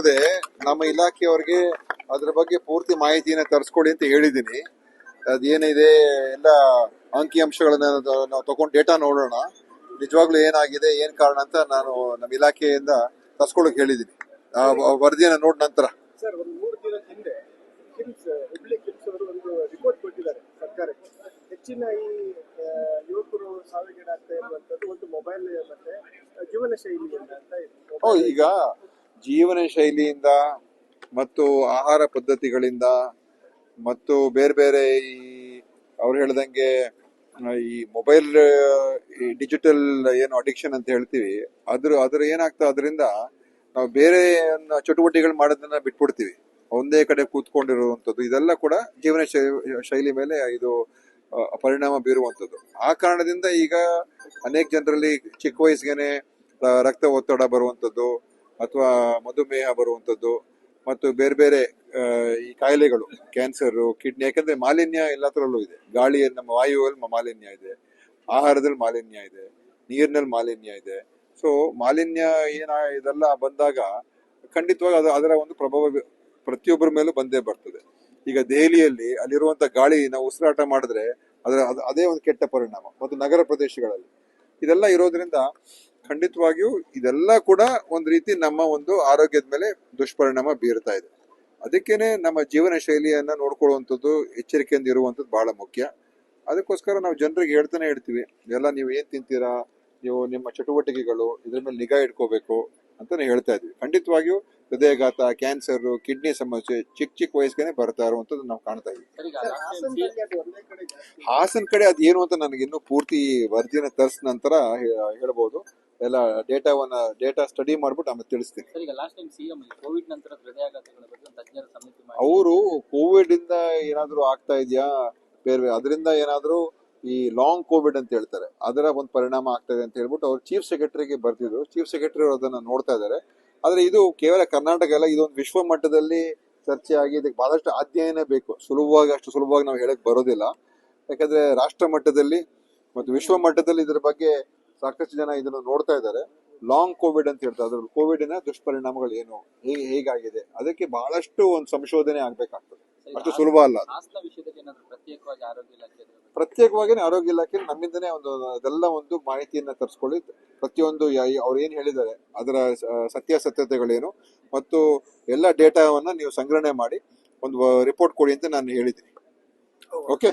ಅದೇ ನಮ್ಮ ಇಲಾಖೆಯವರಿಗೆ ಅದ್ರ ಬಗ್ಗೆ ಪೂರ್ತಿ ಮಾಹಿತಿಯನ್ನು ತರಿಸ್ಕೊಡಿ ಅಂತ ಹೇಳಿದ್ದೀನಿ. ಅದೇನಿದೆ ಎಲ್ಲ ಅಂಕಿ ಅಂಶಗಳನ್ನ ನಾವು ತಗೊಂಡು ಡೇಟಾ ನೋಡೋಣ. ನಿಜವಾಗ್ಲೂ ಏನಾಗಿದೆ ಏನ್ ಕಾರಣ ಅಂತ ನಾನು ನಮ್ಮ ಇಲಾಖೆಯಿಂದ ತರ್ಸ್ಕೊಳಕ್ ಹೇಳಿದ್ದೀನಿ. ಆ ವರದಿಯನ್ನ ನೋಡ್ ನಂತರ. ಹೆಚ್ಚಿನ ಈ ಯುವಕರು ಸಾವಿಗೀಡಾಗ್ತಾ ಇರುವಂತದ್ದು ಒಂದು ಮೊಬೈಲ್ ಮತ್ತೆ ಜೀವನ ಶೈಲಿಯಿಂದ ಅಂತ ಈಗ ಜೀವನ ಶೈಲಿಯಿಂದ ಮತ್ತು ಆಹಾರ ಪದ್ಧತಿಗಳಿಂದ ಮತ್ತು ಬೇರೆ ಬೇರೆ ಈ ಅವ್ರು ಹೇಳ್ದಂಗೆ ಈ ಮೊಬೈಲ್, ಈ ಡಿಜಿಟಲ್ ಏನು ಅಡಿಕ್ಷನ್ ಅಂತ ಹೇಳ್ತೀವಿ. ಅದ್ರ ಅದ್ರ ಏನಾಗ್ತಾ ಅದರಿಂದ ನಾವು ಬೇರೆ ಚಟುವಟಿಕೆಗಳು ಮಾಡೋದನ್ನ ಬಿಟ್ಬಿಡ್ತೀವಿ. ಒಂದೇ ಕಡೆ ಕೂತ್ಕೊಂಡಿರುವಂಥದ್ದು. ಇದೆಲ್ಲ ಕೂಡ ಜೀವನ ಶೈಲಿ ಮೇಲೆ ಇದು ಪರಿಣಾಮ ಬೀರುವಂಥದ್ದು. ಆ ಕಾರಣದಿಂದ ಈಗ ಅನೇಕ ಜನರಲ್ಲಿ ಚಿಕ್ಕ ವಯಸ್ಸಿಗೆನೆ ರಕ್ತ ಒತ್ತಡ ಬರುವಂಥದ್ದು. ಅಥವಾ ಮಧುಮೇಹ ಬರುವಂಥದ್ದು ಮತ್ತು ಬೇರೆ ಬೇರೆ ಈ ಕಾಯಿಲೆಗಳು ಕ್ಯಾನ್ಸರ್ ಕಿಡ್ನಿ ಯಾಕಂದ್ರೆ ಮಾಲಿನ್ಯ ಎಲ್ಲದರಲ್ಲೂ ಇದೆ. ಗಾಳಿ ನಮ್ಮ ವಾಯುವಲ್ಲಿ ಮಾಲಿನ್ಯ ಇದೆ. ಆಹಾರದಲ್ಲಿ ಮಾಲಿನ್ಯ ಇದೆ. ನೀರಿನಲ್ಲಿ ಮಾಲಿನ್ಯ ಇದೆ. ಸೊ ಮಾಲಿನ್ಯ ಏನ, ಇದೆಲ್ಲ ಬಂದಾಗ ಖಂಡಿತವಾಗಿ ಅದು ಅದರ ಒಂದು ಪ್ರಭಾವ ಪ್ರತಿಯೊಬ್ಬರ ಮೇಲೂ ಬಂದೇ ಬರ್ತದೆ. ಈಗ ದೆಹಲಿಯಲ್ಲಿ ಅಲ್ಲಿರುವಂಥ ಗಾಳಿ ನಾವು ಉಸಿರಾಟ ಮಾಡಿದ್ರೆ ಅದರ, ಅದು- ಅದೇ ಒಂದು ಕೆಟ್ಟ ಪರಿಣಾಮ. ಮತ್ತು ನಗರ ಪ್ರದೇಶಗಳಲ್ಲಿ. ಇದೆಲ್ಲ ಇರೋದ್ರಿಂದ ಖಂಡಿತವಾಗಿಯೂ ಇದೆಲ್ಲ ಕೂಡ ಒಂದು ರೀತಿ ನಮ್ಮ ಒಂದು ಆರೋಗ್ಯದ ಮೇಲೆ ದುಷ್ಪರಿಣಾಮ ಬೀರ್ತಾ ಇದೆ. ಅದಕ್ಕೇನೆ ನಮ್ಮ ಜೀವನ ಶೈಲಿಯನ್ನ ನೋಡ್ಕೊಳ್ಳುವಂಥದ್ದು ಎಚ್ಚರಿಕೆಯಿಂದ ಇರುವಂಥದ್ದು ಬಹಳ ಮುಖ್ಯ. ಅದಕ್ಕೋಸ್ಕರ ನಾವು ಜನರಿಗೆ ಹೇಳ್ತಾನೆ ಹೇಳ್ತೀವಿ ಎಲ್ಲ ನೀವು ಏನು ತಿಂತೀರಾ? ನೀವು ನಿಮ್ಮ ಚಟುವಟಿಕೆಗಳು ಇದ್ರ ಮೇಲೆ ನಿಗಾ ಇಟ್ಕೋಬೇಕು ಅಂತಾನೆ ಹೇಳ್ತಾ ಇದ್ವಿ. ಖಂಡಿತವಾಗಿಯೂ ಹೃದಯಘಾತ ಕ್ಯಾನ್ಸರ್ ಕಿಡ್ನಿ ಸಮಸ್ಯೆ ಚಿಕ್ಕ ಚಿಕ್ಕ ವಯಸ್ಸಿಗೆ ಬರ್ತಾ ಇರುವಂತದ್ದು ನಾವು ಕಾಣ್ತಾ ಇದ್ವಿ. ಒಂದೇ ಕಡೆ ಅದು ಏನು ಅಂತ ನನಗೆ ಇನ್ನೂ ಪೂರ್ತಿ ವರದಿನ ತರಿಸ್ ನಂತರ ಹೇಳ್ಬೋದು. ಎಲ್ಲ ಡೇಟಾವನ್ನ ಡೇಟಾ ಸ್ಟಡಿ ಮಾಡ್ಬಿಟ್ಟು ಆಮೇಲೆ ತಿಳಿಸ್ತೀನಿ. ಸರ್ ಈಗ ಲಾಸ್ಟ್ ಟೈಮ್ ಸಿಎಂ ಕೋವಿಡ್ ನಂತರ ಹೃದಯಾಘಾತಗಳ ಬಗ್ಗೆ ತಜ್ಞರ ಸಮಿತಿ ಅವರು ಕೋವಿಡ್ ಇಂದ ಏನಾದರೂ ಆಗ್ತಾ ಇದೆಯಾ? ಬೇರೆ ಅದರಿಂದ ಏನಾದರೂ ಈ ಲಾಂಗ್ ಕೋವಿಡ್ ಅಂತ ಹೇಳ್ತಾರೆ. ಅದರ ಒಂದು ಪರಿಣಾಮ ಆಗ್ತದೆ ಅಂತ ಹೇಳ್ಬಿಟ್ಟು ಅವ್ರು ಚೀಫ್ ಸೆಕ್ರೆಟರಿಗೆ ಬರ್ತಿದ್ರು. ಚೀಫ್ ಸೆಕ್ರೆಟರಿ ಅವರು ಅದನ್ನ ನೋಡ್ತಾ ಇದ್ದಾರೆ. ಆದರೆ ಇದು ಕೇವಲ ಕರ್ನಾಟಕ ಅಲ್ಲ ಇದೊಂದು ವಿಶ್ವ ಮಟ್ಟದಲ್ಲಿ ಚರ್ಚೆ ಆಗಿ ಇದಕ್ಕೆ ಬಹಳಷ್ಟು ಅಧ್ಯಯನ ಬೇಕು. ಸುಲಭವಾಗಿ ಅಷ್ಟು ಸುಲಭವಾಗಿ ನಾವು ಹೇಳಕ್ ಬರೋದಿಲ್ಲ. ಯಾಕಂದ್ರೆ ರಾಷ್ಟ್ರ ಮಟ್ಟದಲ್ಲಿ ಮತ್ತು ವಿಶ್ವ ಮಟ್ಟದಲ್ಲಿ ಇದರ ಬಗ್ಗೆ ಸಾಕಷ್ಟು ಜನ ಇದನ್ನ ನೋಡ್ತಾ ಇದ್ದಾರೆ. ಲಾಂಗ್ ಕೋವಿಡ್ ಅಂತ ಹೇಳ್ತಾರೆ. ಅದ್ರ ಕೋವಿಡ್ನ ದುಷ್ಪರಿಣಾಮಗಳು ಏನು? ಹೇಗೆ ಹೇಗಾಗಿದೆ? ಅದಕ್ಕೆ ಬಹಳಷ್ಟು ಒಂದು ಸಂಶೋಧನೆ ಆಗ್ಬೇಕಾಗ್ತದೆ. ಅಷ್ಟು ಸುಲಭ ಅಲ್ಲ ಪ್ರತ್ಯೇಕವಾಗಿ ಆರೋಗ್ಯ ಇಲಾಖೆ ನಮ್ಮಿಂದನೇ ಒಂದು ಅದೆಲ್ಲ ಒಂದು ಮಾಹಿತಿಯನ್ನ ತರಿಸ್ಕೊಳ್ಳಿ. ಪ್ರತಿಯೊಂದು ಅವ್ರು ಏನ್ ಹೇಳಿದ್ದಾರೆ? ಅದರ ಸತ್ಯಾಸತ್ಯತೆಗಳೇನು? ಮತ್ತು ಎಲ್ಲ ಡೇಟಾವನ್ನ ನೀವು ಸಂಗ್ರಹಣೆ ಮಾಡಿ ಒಂದು ರಿಪೋರ್ಟ್ ಕೊಡಿ ಅಂತ ನಾನು ಹೇಳಿದ್ದೀನಿ. ಓಕೆ